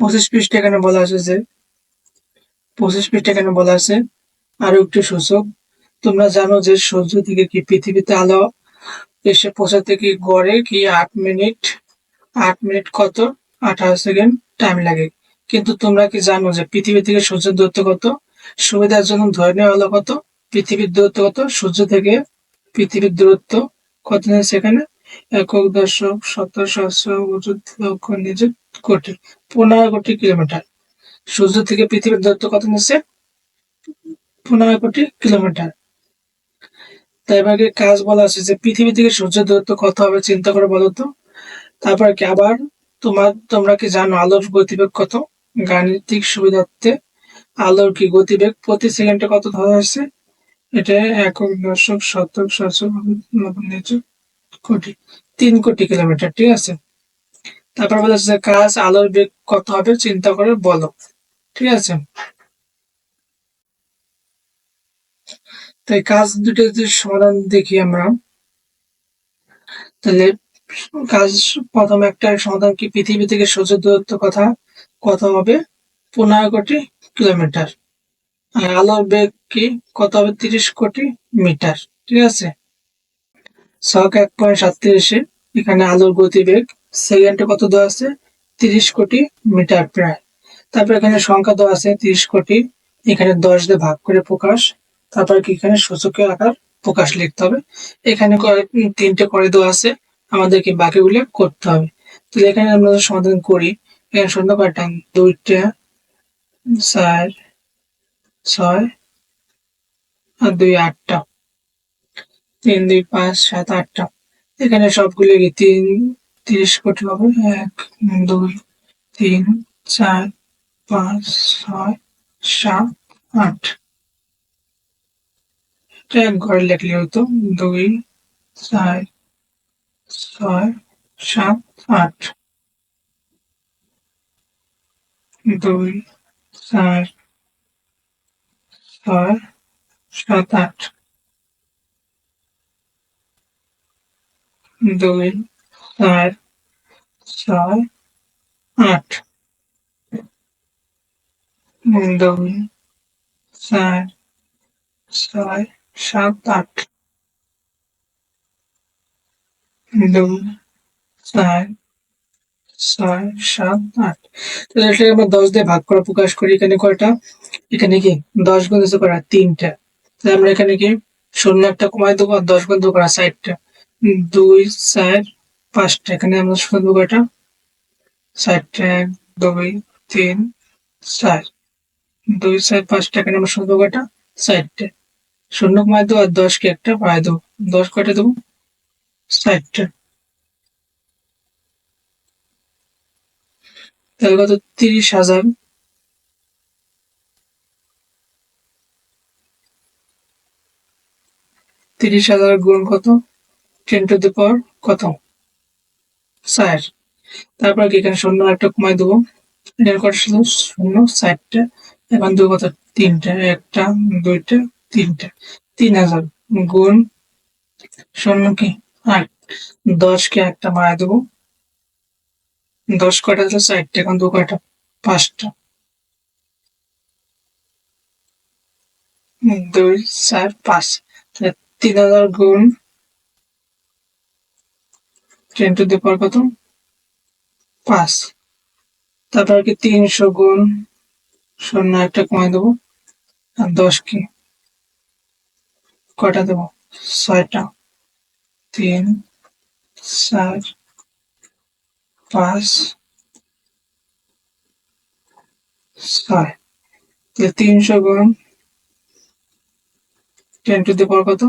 পঁচিশ পৃষ্ঠা এখানে বলা আছে যে, পঁচিশ পৃষ্ঠা এখানে বলা আছে, আরও একটি সূচক। তোমরা জানো যে সূর্য থেকে কি পৃথিবীতে আলো এসে পৌঁছাতে কি গড়ে কি আট মিনিট আট মিনিট কত? আঠারো সেকেন্ড টাইম লাগে। কিন্তু তোমরা কি জানো যে পৃথিবী থেকে সূর্যের দূরত্ব কত? সুবিধার জন্য ধরে নেওয়া হলো কত? পৃথিবীর দূরত্ব কত? সূর্য থেকে পৃথিবীর দূরত্ব কত এখানে একক দশক সহস্র উঁচু লক্ষ নিযুত কোটি পনেরো কোটি কিলোমিটার সূর্য থেকে পৃথিবীর দূরত্ব কত নিচ্ছে পনেরো কোটি কিলোমিটার তাই এবারে কাজ বলা আছে যে পৃথিবী থেকে সূর্যের দূরত্ব কত হবে চিন্তা করে বলো তো তারপর কি আবার তোমার তোমরা কি জানো আলোর গতিবেগ কত গাণিতিক সুবিধার্থে আলোর কি গতিবেগ প্রতি সেকেন্ডে কত ধরা হয়েছে এটা একক দশক শতক নিযুত কোটি তিন কোটি কিলোমিটার ঠিক আছে তারপর বলা হচ্ছে কাজ, আলোর বেগ কত হবে চিন্তা করে বলো। ঠিক আছে? তাই কাজ দুটো যদি সমাধান দেখি আমরা, তাহলে কাজ প্রথম একটা সমাধান কি? পৃথিবী থেকে সূর্য দূরত্ব কথা কত হবে? পনেরো কোটি কিলোমিটার। আর আলোর বেগ কি? কত হবে? তিরিশ কোটি মিটার। ঠিক আছে? ছক এক পয়েন্ট সাতত্রিশে, এখানে আলোর গতিবেগ সেকেন্ডে কত দেওয়া আছে? তিরিশ কোটি মিটার প্রায়। তারপর এখানে সংখ্যা দেওয়া আছে তিরিশ কোটি। এখানে দশ দিয়ে ভাগ করে প্রকাশ। তারপর কি এখানে সূচকের আকার প্রকাশ লিখতে হবে। এখানে তিনটে করে দেওয়া আছে। আমাদেরকে বাকিগুলো করতে হবে। তো এখানে আমরা সমাধান করি, এখানে শূন্য কয়টা দুইটা চার ছয় আর দুই আটটা। তিন, দুই, পাঁচ, সাত, আটটা। এখানে সবগুলো তিন তিরিশ কোটি হবে, এক, দুই, তিন, চার, পাঁচ, ছয়, সাত, আট। এটা এক ঘরে লিখলে হতো, দুই, চার, ছয়, সাত, আট। দুই, চার, ছয়, সাত, আট। দুই চার, ছয়, আট। দুই, চার, ছয়, সাত, আট। দুই, চার, ছয়, সাত, আট। আমরা দশ দিয়ে ভাগ করে প্রকাশ করি এখানে কয়টা? এখানে কি? দশ গুণ দিতে করা তিনটা। তাহলে আমরা এখানে কি? শূন্য একটা কমাই দেবো আর দশ গুণ দেবো করা ষাটটা দুই, চার পাঁচটা এখানে আমরা দেবো কয়টা? ষাটটা এক দুই, তিন, চার। দুই, চার পাঁচটা এখানে আমরা দেবো কয়টা? ষাটটা শূন্য কমাই দেবো আর দশকে একটা? পায়ে দেবো দশ কয়টা দেবো? ষাটটা তাহলে কত? তিরিশ হাজার। তিরিশ হাজার গুণ কত? টেন টু দি পাওয়ার কত? ষাট তারপর কি এখানে শূন্য একটা কমাই দেবো? এটার কত ছিল শূন্য ষাটটা এখন দেবো কত? তিনটা, একটা, দুইটা, তিনটা। তিন হাজার গুণ শূন্য কি? আট। দশকে একটা মারা দেবো। দশ কয়টা দিলে চারটে, এখন দু কয়টা? পাঁচটা। দুই, চার, পাঁচ। তিন হাজার গুণ টেন টু দি পাওয়ার কত? পাঁচ। তারপর কি তিনশো গুণ শূন্য একটা কমাই দেবো, আর দশ কি? কয়টা দেবো? ছয়টা। তিন, চার, পাঁচ, ছয়। তিনশো গুণ টেন টু দি পাওয়ার কত?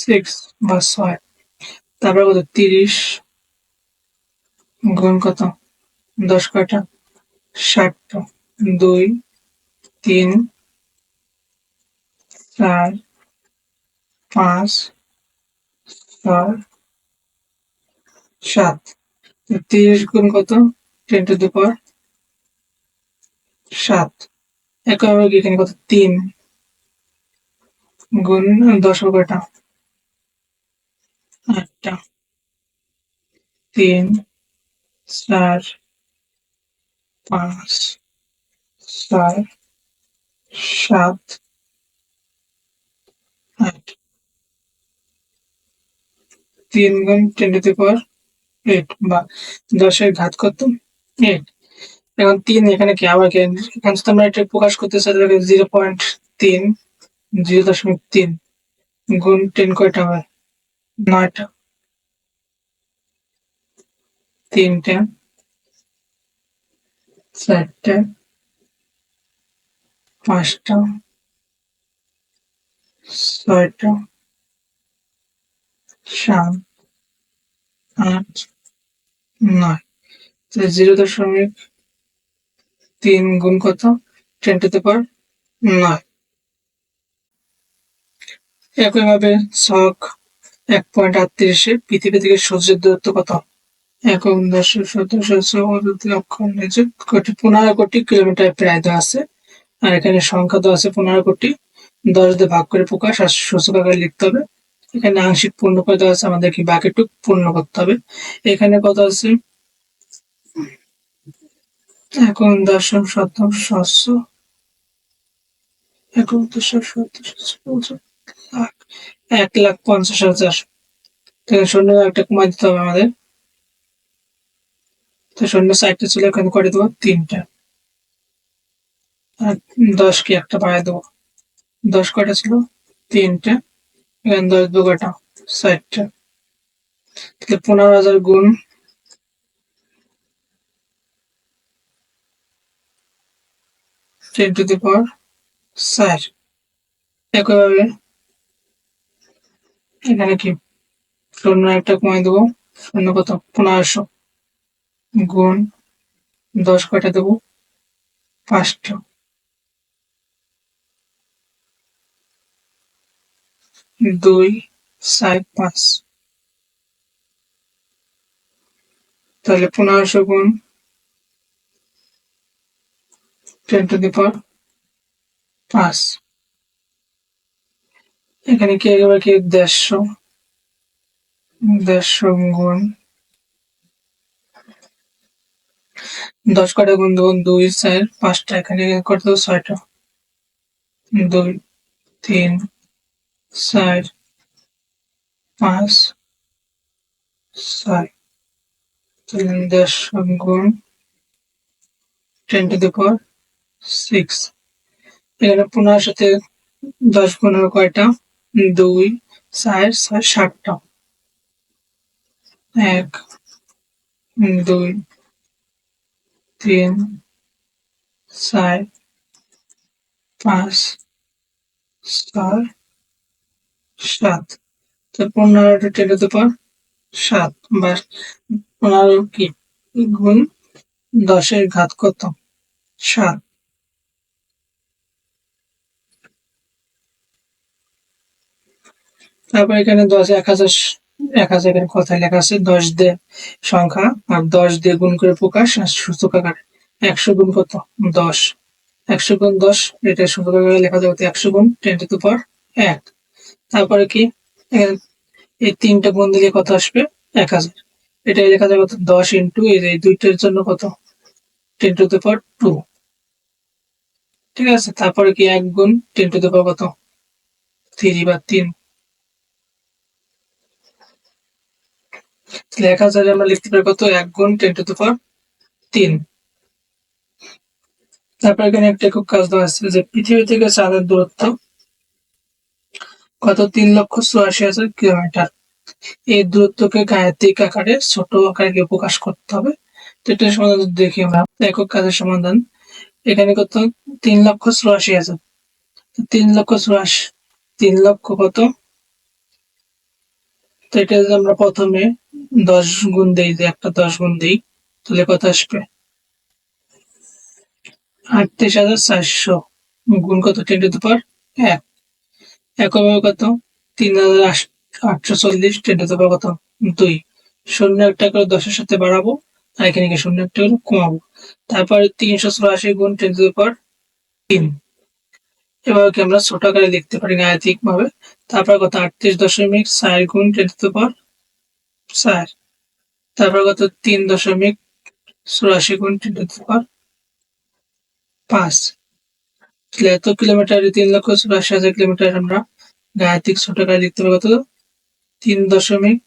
সিক্স বা ছয়। তারপর কত? তিরিশ গুণ কত? দশ কয়টা? ষাটটা দুই, তিন, চার, পাঁচ, ছয়, সাত। তিরিশ গুণ কত? টেন টু দি পাওয়ার সাত। একইভাবে এখানে কত? তিন। গুণ দশ কয়টা? আটটা তিন চার পাঁচ চার সাত আট তিন গুণ টেন টু পাওয়ার এইট বা দশের ঘাত কত এইট এখন তিন এখানে কি আবার এখানে যদি আমরা এটা প্রকাশ করতে চাই তাহলে জিরো পয়েন্ট তিন জিরো দশমিক তিন গুণ টেন কয়টা হয় নয়টা তিনটে, চারটে, পাঁচটা, ছয়টা, সাত, আট, নয়। তো জিরো দশমিক তিন গুণ কত? টেন টু দি নয়। একইভাবে ছক এক পয়েন্ট আটত্রিশে পৃথিবী থেকে সূর্যের দূরত্ব কত? একক দশক শতশো লক্ষ কোটি পনেরো কোটি কিলোমিটার প্রায় দেওয়া আছে। আর এখানে সংখ্যা দেওয়া আছে পনেরো কোটি। দশ দিয়ে ভাগ করে প্রকাশ, আর সূচক আকারে লিখতে হবে। এখানে আংশিক পূর্ণ করে দেওয়া আছে, আমাদের কি বাকিটুক পূর্ণ করতে হবে। এখানে কত আছে? এখন দশম শতক শস্য শত লাখ। এক লাখ পঞ্চাশ হাজার। শূন্য একটা কমাই দিতে হবে আমাদের। তো শূন্য সাইডটা ছিল, এখানে করে দেবো তিনটা। আর দশ কি একটা বাড়াই দেবো। দশ কয়টা ছিল? তিনটা। এখানে দশ দু কটা ষাটটা তাহলে পনেরো হাজার গুণ টেন টু দি পাওয়ার ষাট একইভাবে এখানে কি? শূন্য একটা কমাই দেবো। শূন্য কত? পনেরোশো। গুণ দশ কয়টা দেবো? পাঁচটা। দুই সাত পাঁচ। তাহলে পনেরোশো গুণ টেন টু দি পাঁচ। এখানে কি একেবারে কি? দেড়শো। দেড়শো গুণ দশ কটা গুণ দেবো দুই, চার, পাঁচটা, এখানে করে দেবো ছয়টা। দুই, তিন, চার, পাঁচ, ছয়। তাহলে দেড়শো গুণ টেন টু দি সিক্স এখানে পনেরোর সাথে দশ হবে কয়টা? দুই, চার, ছয় ষাটটা এক, দুই তিন, চার, পাঁচ, ছয়, সাত। তো পনেরোটা টেনে তো পার সাত। বা পনেরো কি? গুণ দশের ঘাত কত? সাত। তারপর এখানে দশ, এক হাজার এক হাজার এখানে কথায় লেখা আছে, দশ দিয়ে সংখ্যা, আর দশ দিয়ে গুণ করে প্রকাশ, আর সূচক একশো গুণ কত? দশ। একশো গুণ দশ, এটা সূচক আকারে লেখা যাবে একশো গুণ, টেন টু পাওয়ার এক। তারপরে কি? এই তিনটা গুণ দিলে কত আসবে? এক হাজার। এটা লেখা যাবে কত দশ ইন্টু এই দুইটার জন্য কত? Ten to power two. ঠিক আছে? তারপরে কি এক গুণ টেন টু পাওয়ার কত? থ্রি বা তিন। এক হাজারে আমরা লিখতে পারি কত? এক গুণ টেন টু পাওয়ার তিন। তারপর এখানে একটা খুব কাজ দেওয়া আছে যে পৃথিবী থেকে চাঁদের দূরত্ব কত? তিন লক্ষ চুরাশি হাজার কিলোমিটার। এই দূরত্বকে গায়ত্রিক আকারে ছোট আকারে প্রকাশ করতে হবে। তো এটা সমাধান দেখি আমরা একক কাজের সমাধান। এখানে কত? তিন লক্ষ চুরাশি হাজার। তিন লক্ষ চুরাশি, তিন লক্ষ কত? তো এটা আমরা প্রথমে দশ গুণ দেই, যে একটা দশ গুণ দেই, তাহলে কত আসবে? আটত্রিশ হাজার চারশো। গুণ কত? টেন টু পার এক। একইভাবে কত? তিন হাজার আটশো চল্লিশ টেন টু পার কত? দুই। শূন্য একটা করে দশের সাথে বাড়াবো, আর এখানে গিয়ে শূন্য একটা করে কমাবো। তারপরে তিনশো চুরাশি গুণ টেন টু পার তিন। এভাবে কি আমরা ছোট আকারে লিখতে পারি গাণিতিক ভাবে তারপর কত? আটত্রিশ দশমিক চার গুণ টেন টু পাওয়ার চার তারপর কত তিন দশমিক চুরাশি গুণ টেন টু পাওয়ার পাঁচ। এত কিলোমিটার তিন লক্ষ চুরাশি হাজার কিলোমিটার আমরা গায়াতিক ছোট গাড়ি লিখতে পারব কত তিন দশমিক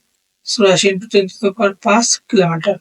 চুরাশি ইন্টু টেন পাঁচ কিলোমিটার